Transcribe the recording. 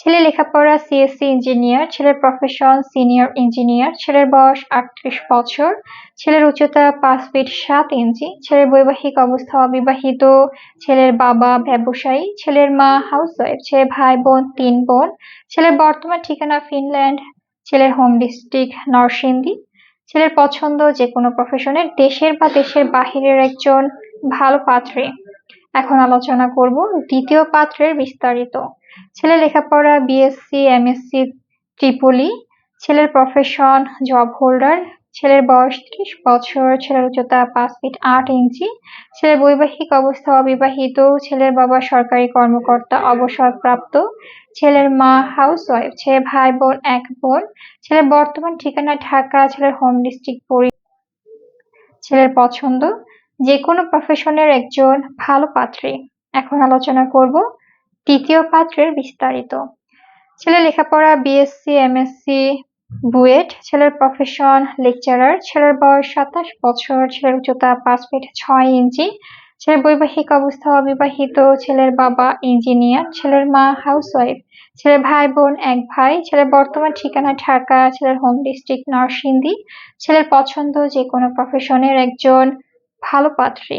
ছেলে লেখাপড়া CSC engineer ছেলের প্রফেশন সিনিয়র ইঞ্জিনিয়ার ছেলের বয়স আটত্রিশ বছর, ছেলের উচ্চতা পাঁচ ফিট সাত ইঞ্চি ছেলের বৈবাহিক অবস্থা অবিবাহিত, ছেলের বাবা ব্যবসায়ী, ছেলের মা হাউসওয়াইফ ছেলে ভাই বোন তিন বোন, ছেলের বর্তমান ঠিকানা ফিনল্যান্ড, ছেলের হোম ডিস্ট্রিক্ট নরসিংদী, ছেলের পছন্দ যে কোনো প্রফেশনের দেশের বা দেশের বাহিরের একজন ভালো পাত্রে। এখন আলোচনা করব দ্বিতীয় পাত্রের বিস্তারিত। ছেলে লেখাপড়া বিএসসি এমএসসি ত্রিপলি, ছেলের প্রফেশন জব হোল্ডার ছেলের বয়স ত্রিশ বছর, ছেলের উচ্চতা পাঁচ ফিট আট ইঞ্চি, ছেলের বৈবাহিক অবস্থা অবিবাহিত, ছেলের বাবা সরকারি কর্মকর্তা, অবসরপ্রাপ্ত, ছেলের মা হাউস ওয়াইফ ছেলে ভাই বোন এক বোন, ছেলের বর্তমান ঠিকানা ঢাকা, ছেলের হোম ডিস্ট্রিক্ট পরি, ছেলের পছন্দ, যে কোনো প্রফেশনের একজন ভালো পাত্রী। এখন আলোচনা করব তৃতীয় পাত্রের বিস্তারিত। ছেলে লেখাপড়া বিএসসি এমএসসি বুয়েট, ছেলের প্রফেশন লেকচারার ছেলের বয়স সাতাশ বছর, ছেলের উচ্চতা পাঁচ ফিট ছয় ইঞ্চি, ছেলের বৈবাহিক অবস্থা অবিবাহিত, ছেলের বাবা ইঞ্জিনিয়ার ছেলের মা হাউসওয়াইফ ছেলের ভাই বোন এক ভাই, ছেলের বর্তমান ঠিকানা ঢাকা, ছেলের হোম ডিস্ট্রিক্ট নরসিংদী, ছেলের পছন্দ যে কোনো প্রফেশনের একজন ভালো পাত্রী।